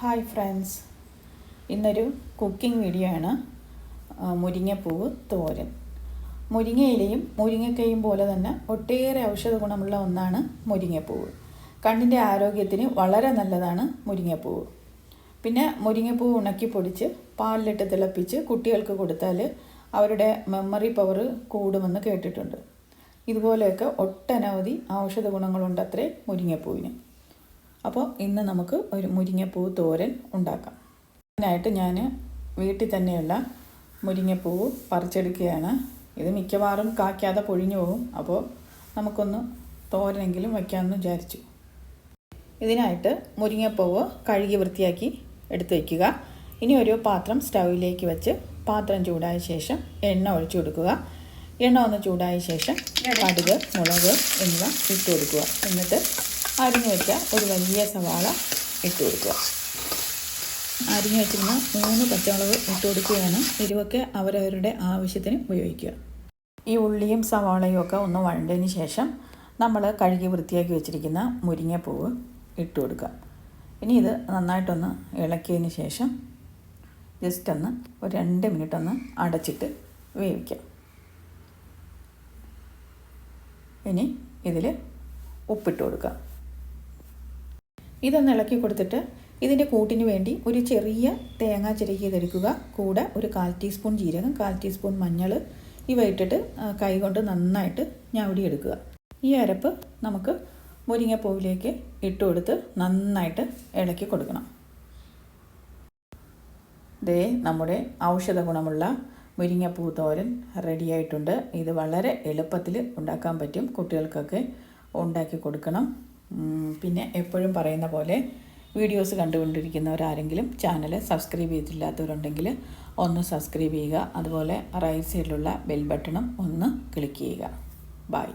Hi friends ഇന്നൊരു cooking video ആണ്. മുരിങ്ങപ്പൂവ് തോരൻ. മുരിങ്ങയിലയും മുരിങ്ങക്കയും പോലെ തന്നെ ഒട്ടേറെ ഔഷധ ഗുണമുള്ള ഒന്നാണ് മുരിങ്ങപ്പൂവ്. കണ്ണിന്റെ ആരോഗ്യത്തിന് വളരെ നല്ലതാണ് മുരിങ്ങപ്പൂവ്. പിന്നെ മുരിങ്ങപ്പൂവ് ഉണക്കി പൊടിച്ച് പാലിലിട്ട് തിളപ്പിച്ച് കുട്ടികൾക്ക് കൊടുത്താൽ അവരുടെ മെമ്മറി പവർ കൂടുമെന്ന് കേട്ടിട്ടുണ്ട്. ഇതുപോലെയൊക്കെ ഒട്ടനവധി ഔഷധ ഗുണങ്ങളുണ്ട് അത്രേ മുരിങ്ങപ്പൂവിന്. അപ്പോൾ ഇന്ന് നമുക്ക് ഒരു മുരിങ്ങപ്പൂ തോരൻ ഉണ്ടാക്കാം. അതിനായിട്ട് ഞാൻ വീട്ടിൽ തന്നെയുള്ള മുരിങ്ങപ്പൂവ് പറിച്ചെടുക്കുകയാണ്. ഇത് മിക്കവാറും കാക്കാതെ പൊഴിഞ്ഞു പോകും. അപ്പോൾ നമുക്കൊന്ന് തോരനെങ്കിലും വയ്ക്കാമെന്ന് വിചാരിച്ചു. ഇതിനായിട്ട് മുരിങ്ങപ്പൂവ് കഴുകി വൃത്തിയാക്കി എടുത്തു വയ്ക്കുക. ഇനി ഒരു പാത്രം സ്റ്റൗവിലേക്ക് വെച്ച് പാത്രം ചൂടായ ശേഷം എണ്ണ ഒഴിച്ചു കൊടുക്കുക. എണ്ണ ഒന്ന് ചൂടായ ശേഷം കടുക് മുളക് എന്നിവ ഇട്ട് കൊടുക്കുക. എന്നിട്ട് അരിഞ്ഞു വെച്ച ഒരു വലിയ സവാള ഇട്ട് കൊടുക്കുക. അരിഞ്ഞു വെച്ചിരുന്ന മൂന്ന് പച്ചമുളക് ഇട്ട് കൊടുക്കുകയാണ്. എരിവൊക്കെ അവരവരുടെ ആവശ്യത്തിന് ഉപയോഗിക്കുക. ഈ ഉള്ളിയും സവാളയും ഒക്കെ ഒന്ന് വഴണ്ടതിന് ശേഷം നമ്മൾ കഴുകി വൃത്തിയാക്കി വെച്ചിരിക്കുന്ന മുരിങ്ങപ്പൂവ് ഇട്ട് കൊടുക്കുക. ഇനി ഇത് നന്നായിട്ടൊന്ന് ഇളക്കിയതിന് ശേഷം ജസ്റ്റ് ഒന്ന് ഒരു രണ്ട് മിനിറ്റ് ഒന്ന് അടച്ചിട്ട് വേവിക്കാം. ഇനി ഇതിൽ ഉപ്പിട്ട് കൊടുക്കാം ഇതൊന്ന് ഇളക്കി കൊടുത്തിട്ട് ഇതിന്റെ കൂട്ടിന് വേണ്ടി ഒരു ചെറിയ തേങ്ങ ചിരകിയതെടുക്കുക കൂടെ ഒരു കാൽ ടീസ്പൂൺ ജീരകം കാൽ ടീസ്പൂൺ മഞ്ഞൾ ഇവ ഇട്ടിട്ട് കൈകൊണ്ട് നന്നായിട്ട് ഞവടിയെടുക്കുക ഈ അരപ്പ് നമുക്ക് മുരിങ്ങപ്പൂവിലേക്ക് ഇട്ട് കൊടുത്ത് നന്നായിട്ട് ഇളക്കി കൊടുക്കണം. ദേ നമ്മുടെ ഔഷധ ഗുണമുള്ള മുരിങ്ങപ്പൂ തോരൻ റെഡിയായിട്ടുണ്ട് ഇത് വളരെ എളുപ്പത്തിൽ ഉണ്ടാക്കാൻ പറ്റും. കുട്ടികൾക്കൊക്കെ ഉണ്ടാക്കി കൊടുക്കണം. പിന്നെ എപ്പോഴും പറയുന്ന പോലെ വീഡിയോസ് കണ്ടുകൊണ്ടിരിക്കുന്നവരാരെങ്കിലും ചാനൽ സബ്സ്ക്രൈബ് ചെയ്തിട്ടില്ലാത്തവരുണ്ടെങ്കിൽ ഒന്ന് സബ്സ്ക്രൈബ് ചെയ്യുക. അതുപോലെ റൈറ്റ് സൈഡിലുള്ള ബെൽ ബട്ടണും ഒന്ന് ക്ലിക്ക് ചെയ്യുക. ബൈ